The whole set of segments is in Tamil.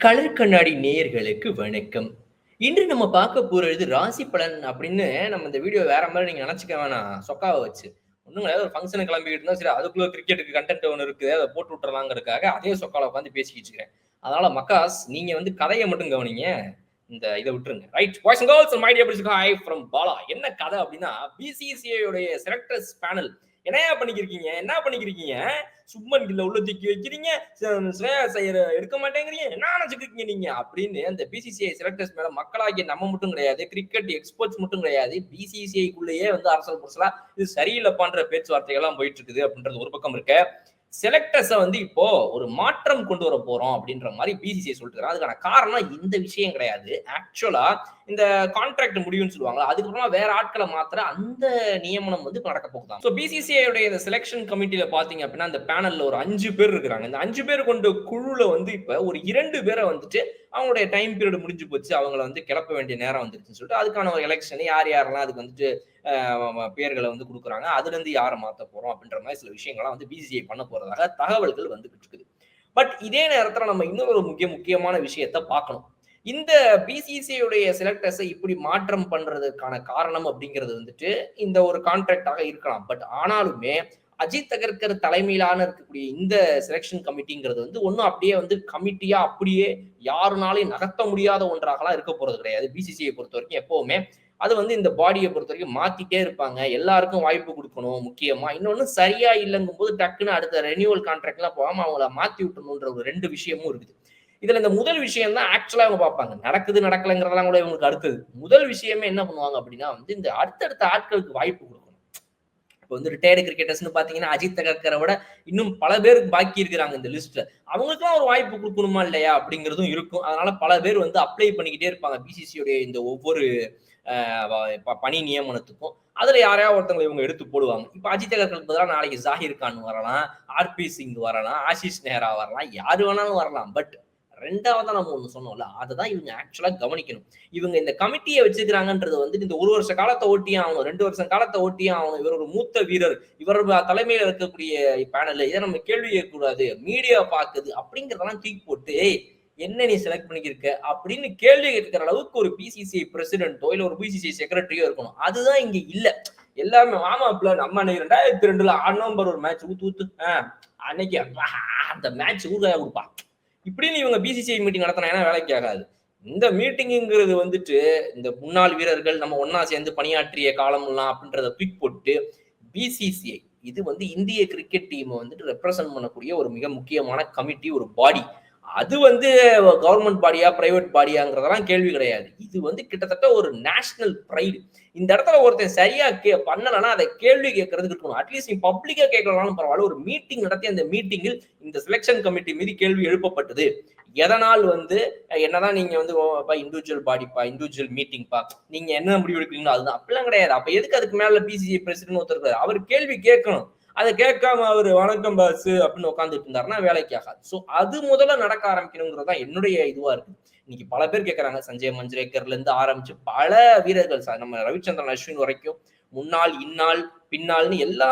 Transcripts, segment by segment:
கலர் கண்ணாடி நேயர்களுக்கு வணக்கம். இன்று நம்ம பார்க்க போறது ராசி பலன் அப்படின்னு நம்ம இந்த வீடியோ வேற மாதிரி நீங்க நினைச்சுக்க வேணாம். சொக்காவை வச்சு. ஒன்றும் கிடையாது. ஒரு ஃபங்க்ஷனுக்கு கிளம்பிக்கிட்டு இருந்தோம். சரி அதுக்குள்ள கிரிக்கெட்டுக்கு கண்டென்ட் ஒன்று இருக்குது. அதை போட்டு விட்டுறலாங்கிறதுக்காக அதே சொக்கால உட்காந்து பேசிக்கிட்டு இருக்கிறேன். அதனால மக்காஸ் நீங்க வந்து கதையை மட்டும் கவனிங்க. இந்த இதை விட்டுருங்க. Right boys and girls my dear bridge hi from Bala. என்ன கதை அப்படின்னா பிசிசிஐயோடைய செலக்டர்ஸ் பேனல் என்னையா பண்ணிக்கிருக்கீங்க? என்ன பண்ணிக்கிருக்கீங்க? சுப்மன் கில்ல உள்ள தூக்கி வைக்கிறீங்க. ஸ்ரேயா செய்யற எடுக்க மாட்டேங்கிறீங்க. என்ன நினைச்சுட்டு நீங்க? அப்படின்னு அந்த பிசிசிஐ செலக்டர்ஸ் மேல மக்களாகிய நம்ம மட்டும் கிடையாது. கிரிக்கெட் எக்ஸ்பர்ட்ஸ் மட்டும் கிடையாது. பிசிசிஐக்குள்ளேயே வந்து அரசல் புரசலா இது சரியில்லப்பான்ற பேச்சுவார்த்தைகள்லாம் போயிட்டு இருக்குது அப்படின்றது ஒரு பக்கம் இருக்க. செலக்டர்ஸை வந்து இப்போ ஒரு மாற்றம் கொண்டு வர போறோம் அப்படின்ற மாதிரி பிசிசிஐ சொல்லிட்டு அதுக்கான காரணம் இந்த விஷயம் கிடையாது. ஆக்சுவலா இந்த கான்ட்ராக்ட் முடிவுன்னு சொல்லுவாங்க. அதுக்கப்புறமா வேற ஆட்களை மாத்திர அந்த நியமனம் வந்து நடக்க போகுதான் ஸோ பிசிசிஐடைய இந்த செலெக்ஷன் கமிட்டியில பாத்தீங்க அப்படின்னா அந்த பேனல்ல ஒரு அஞ்சு பேர் இருக்கிறாங்க. இந்த அஞ்சு பேர் கொண்ட குழுல வந்து இப்ப ஒரு இரண்டு பேரை வந்துட்டு அவங்களுடைய டைம் பீரியட் முடிஞ்சு போச்சு. அவங்கள வந்து கிளப்ப வேண்டிய நேரம் வந்துருச்சுன்னு சொல்லிட்டு அதுக்கான ஒரு எலெக்ஷன் யார் யாரெல்லாம் அதுக்கு வந்துட்டு பேர்களை வந்து கொடுக்குறாங்க. அதுலேருந்து யாரை மாற்ற போகிறோம் அப்படின்ற மாதிரி சில விஷயங்கள்லாம் வந்து பிசிஐ பண்ண போகிறதாக தகவல்கள் வந்துகிட்டு இருக்குது. பட் இதே நேரத்தில் நம்ம இன்னொரு முக்கிய முக்கியமான விஷயத்த பார்க்கணும். இந்த பிசிசிஐ உடைய செலக்டர்ஸை இப்படி மாற்றம் பண்றதுக்கான காரணம் அப்படிங்கிறது வந்துட்டு இந்த ஒரு கான்ட்ராக்டாக இருக்கலாம். பட் ஆனாலுமே அஜித் தகர்கர் தலைமையிலான இருக்கக்கூடிய இந்த செலக்ஷன் கமிட்டிங்கிறது வந்து ஒன்றும் அப்படியே வந்து கமிட்டியா அப்படியே யாருனாலையும் நகர்த்த முடியாத ஒன்றாகலாம் இருக்க போறது கிடையாது. பிசிசிஐ பொறுத்த வரைக்கும் எப்பவுமே அது வந்து இந்த பாடியை பொறுத்த வரைக்கும் மாத்திட்டே இருப்பாங்க. எல்லாருக்கும் வாய்ப்பு கொடுக்கணும் முக்கியமா. இன்னொன்னு சரியா இல்லைங்கும் போது டக்குன்னு அடுத்த ரெனியூவல் கான்ட்ராக்ட்லாம் போகாம அவங்கள மாத்தி விட்டணும்ன்ற ஒரு ரெண்டு விஷயமும் இருக்குது. இதுல இந்த முதல் விஷயம் தான் ஆக்சுவலா அவங்க பார்ப்பாங்க. நடக்குது நடக்கலைங்கிறதெல்லாம் கூட இவங்களுக்கு அடுத்தது. முதல் விஷயமே என்ன பண்ணுவாங்க அப்படின்னா வந்து இந்த அடுத்தடுத்த ஆட்களுக்கு வாய்ப்பு கொடுக்கும் இப்போ வந்து ரிட்டயர்டு கிரிக்கெட்டர்ஸ்னு பார்த்தீங்கன்னா அஜித் அகர்கரை விட இன்னும் பல பேருக்கு பாக்கி இருக்கிறாங்க இந்த லிஸ்ட்ல. அவங்களுக்குலாம் ஒரு வாய்ப்பு கொடுக்கணுமா இல்லையா அப்படிங்கிறதும் இருக்கும். அதனால பல பேர் வந்து அப்ளை பண்ணிக்கிட்டே இருப்பாங்க. பிசிசியோடைய இந்த ஒவ்வொரு பணி நியமனத்துக்கும். அதுல யாரையாவது ஒருத்தவங்களை இவங்க எடுத்து போடுவாங்க. இப்ப அஜித் அகர்களுக்கு பதிலாக நாளைக்கு ஜாகிர் கான் வரலாம், ஆர்பி சிங் வரலாம், ஆஷிஷ் நேரா வரலாம், யாரு வேணாலும் வரலாம். பட் ரெண்டாவது நம்ம ஒண்ணு சொன்னோம்ல, அதுதான் இவங்க ஆக்சுவலா கவனிக்கணும். இவங்க இந்த கமிட்டிய வச்சுக்கிறாங்கன்றது வந்து இந்த ஒரு வருஷ காலத்தை ஓட்டியே ஆகணும். ரெண்டு வருஷம் காலத்த ஓட்டியே ஆகணும். இவர் ஒரு மூத்த வீரர். இவர் தலைமையில இருக்கக்கூடிய பேனல் இதை நம்ம கேள்வி கேட்கக்கூடாது. மீடியா பாக்குது அப்படிங்கறதெல்லாம் தூக்கி போட்டு என்ன நீ செலக்ட் பண்ணிக்கிருக்க அப்படின்னு கேள்வி கேட்கிற அளவுக்கு ஒரு பிசிசிஐ பிரசிடென்ட்டோ இல்ல ஒரு பிசிசிஐ செக்ரட்டரியோ இருக்கணும். அதுதான் இங்க இல்ல. எல்லாமே ஆமாப்ல நம்ம அன்னைக்கு 2002ல நவம்பர் ஒரு மேட்ச் ஊத்து ஊத்து அன்னைக்கு அந்த மேட்ச் ஊர்காயா கொடுப்பா. இப்படின்னு இவங்க பிசிசிஐ மீட்டிங் நடத்தினா வேலைக்கு ஆகாது. இந்த மீட்டிங்குங்கிறது வந்துட்டு இந்த முன்னாள் வீரர்கள் நம்ம ஒன்னா சேர்ந்து பணியாற்றிய காலம்லாம் அப்படின்றத பிக் போட்டு பிசிசிஐ இது வந்து இந்திய கிரிக்கெட் டீமை வந்துட்டு ரெப்ரசன்ட் பண்ணக்கூடிய ஒரு மிக முக்கியமான கமிட்டி ஒரு பாடி. அது வந்து கவர்மெண்ட் பாடியா பிரைவேட் பாடியாங்கிறதெல்லாம் கேள்வி கிடையாது. இது வந்து கிட்டத்தட்ட ஒரு நேஷனல் ப்ரைடு இந்த இடத்துல ஒருத்தன் சரியா கே பண்ணலன்னா அதை கேள்வி கேட்கறதுக்கு இருக்கணும். அட்லீஸ்ட் நீ பப்ளிக்கா கேட்கலாம் பரவாயில்ல. ஒரு மீட்டிங் நடத்தி அந்த மீட்டிங்கில் இந்த செலெக்ஷன் கமிட்டி மீது கேள்வி எழுப்பப்பட்டது. எதனால் வந்து என்னதான் நீங்க வந்து இண்டிவிஜுவல் பாடிப்பா இண்டிவிஜுவல் மீட்டிங்ப்பா நீங்க என்ன முடிவு எடுக்கிறீங்களோ அதுதான் அப்படிலாம் கிடையாது. அப்ப எதுக்கு அதுக்கு மேல பிசிசி பிரசிடன்ட் ஒருத்தர் அவர் கேள்வி கேட்கணும். அதை கேட்காம அவர் வணக்கம் பாஸ் அப்படின்னு உட்காந்துட்டு இருந்தாருன்னா வேலைக்கு ஆகாது. அது முதல்ல நடக்க ஆரம்பிக்கணுங்கிறது தான் என்னுடைய இதுவா இருக்கு. இன்னைக்கு பல பேர் கேட்கறாங்க சஞ்சய் மஞ்சரேக்கர்ல இருந்து ஆரம்பிச்சு பல வீரர்கள் நம்ம ரவிச்சந்திரன் அஸ்வின் வரைக்கும் முன்னாள் இந்நாள் பின்னால்னு எல்லா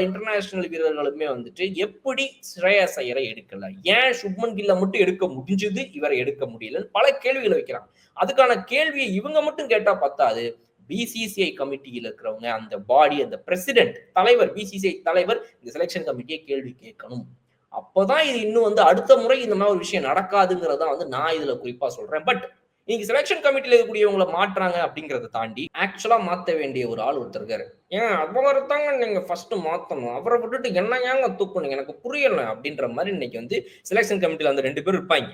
இன்டர்நேஷனல் வீரர்களுமே வந்துட்டு எப்படி ஸ்ரேயஸ் ஐயரை எடுக்கல ஏன் சுப்மன் கில்ல மட்டும் எடுக்க முடிஞ்சது இவரை எடுக்க முடியலன்னு பல கேள்விகளை வைக்கிறாங்க அதுக்கான கேள்வியை இவங்க மட்டும் கேட்டா பத்தாது பிசிசிஐ கமிட்டியில் இருக்கிறவங்க அந்த பாடி அந்த பிரசிடென்ட் தலைவர் பிசிசிஐ தலைவர் இந்த செலெக்ஷன் கமிட்டியை கேள்வி கேட்கணும். அப்போதான் இது இன்னும் வந்து அடுத்த முறை இந்த மாதிரி ஒரு விஷயம் நடக்காதுங்கிறத வந்து நான் இதுல குறிப்பா சொல்றேன். பட் இன்னைக்கு செலெக்ஷன் கமிட்டியில் இருக்கக்கூடியவங்களை மாற்றாங்க அப்படிங்கிறத தாண்டி ஆக்சுவலா மாத்த வேண்டிய ஒரு ஆள் ஒருத்தர் இருக்காரு. ஏன்? அவரை தாங்க நீங்க ஃபர்ஸ்ட் மாத்தணும். அவரை விட்டுட்டு என்ன ஏங்க தூக்கணும்? எனக்கு புரியல அப்படின்ற மாதிரி இன்னைக்கு வந்து செலெக்ஷன் கமிட்டியில் அந்த ரெண்டு பேர் இருப்பாங்க.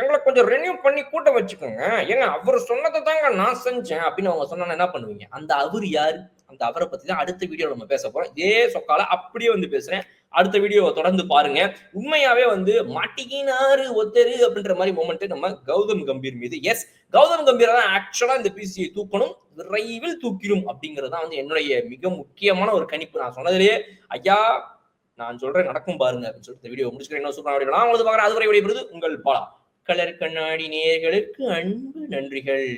எங்களை கொஞ்சம் ரெனியூ பண்ணி கூட்ட வச்சுக்கோங்க. ஏங்க அவர் சொன்னதை தாங்க நான் செஞ்சேன் அப்படின்னு அவங்க சொன்னா என்ன பண்ணுவீங்க? அந்த அவர் யாரு? அந்த அவரை பத்தி தான் அடுத்த வீடியோ நம்ம பேச போறோம். இதே சொக்கால அப்படியே வந்து பேசுறேன். அடுத்த வீடியோவை தொடர்ந்து பாருங்க. உண்மையாவே வந்து மாட்டிக்கினாரு ஒத்தரு அப்படின்ற மாதிரி மூமெண்ட் நம்ம கௌதம் கம்பீர் மீது. எஸ் கௌதம் கம்பீர் தான் ஆக்சுவலா இந்த பிசியை தூக்கணும் விரைவில் தூக்கிடும் அப்படிங்கிறது தான் வந்து என்னுடைய மிக முக்கியமான ஒரு கணிப்பு. நான் சொன்னதுலேயே ஐயா நான் சொல்றேன் நடக்கும் பாருங்க அப்படின்னு சொல்லிட்டு இந்த வீடியோ முடிச்சுக்கிறேன். என்ன சூப்பராக நான் உங்களுக்கு பாக்குறேன் அதுவரை விடைபெறுது உங்கள் பாலா. கலர் கண்ணாடி நேயர்களுக்கு அன்பு நன்றிகள்.